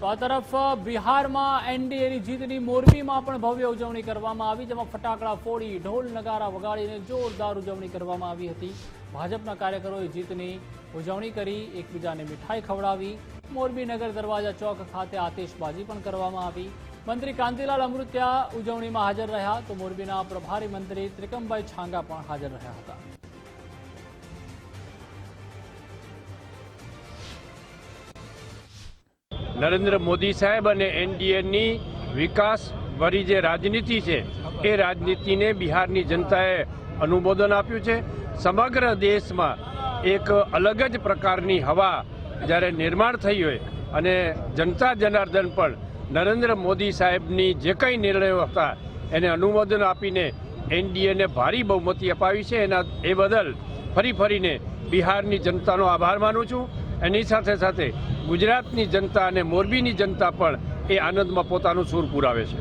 તો આ તરફ બિહારમાં એનડીએની જીતની મોરબીમાં પણ ભવ્ય ઉજવણી કરવામાં આવી, જેમાં ફટાકડા ફોડી, ઢોલ નગારા વગાડીને જોરદાર ઉજવણી કરવામાં આવી હતી. ભાજપના કાર્યકરોએ જીતની ઉજવણી કરી, એકબીજાને મીઠાઈ ખવડાવી. મોરબી નગર દરવાજા ચોક ખાતે આતિશબાજી પણ કરવામાં આવી. મંત્રી કાંતિલાલ અમૃત્યા ઉજવણીમાં હાજર રહ્યા, તો મોરબીના પ્રભારી મંત્રી ત્રિકમભાઈ છાંગા પણ હાજર રહ્યા હતા. નરેન્દ્ર મોદી સાહેબ અને એનડીએની વિકાસ વરી જે રાજનીતિ છે, એ રાજનીતિને બિહારની જનતાએ અનુમોદન આપ્યું છે. સમગ્ર દેશમાં એક અલગ જ પ્રકારની હવા જ્યારે નિર્માણ થઈ હોય અને જનતા જનાર્દન પણ નરેન્દ્ર મોદી સાહેબની જે કંઈ નિર્ણયો હતા, એને અનુમોદન આપીને એનડીએને ભારી બહુમતી અપાવી છે. એના, એ બદલ ફરી ફરીને બિહારની જનતાનો આભાર માનું છું. એની સાથે સાથે ગુજરાતની જનતા અને મોરબીની જનતા પણ એ આનંદમાં પોતાનું સૂર પુરાવે છે.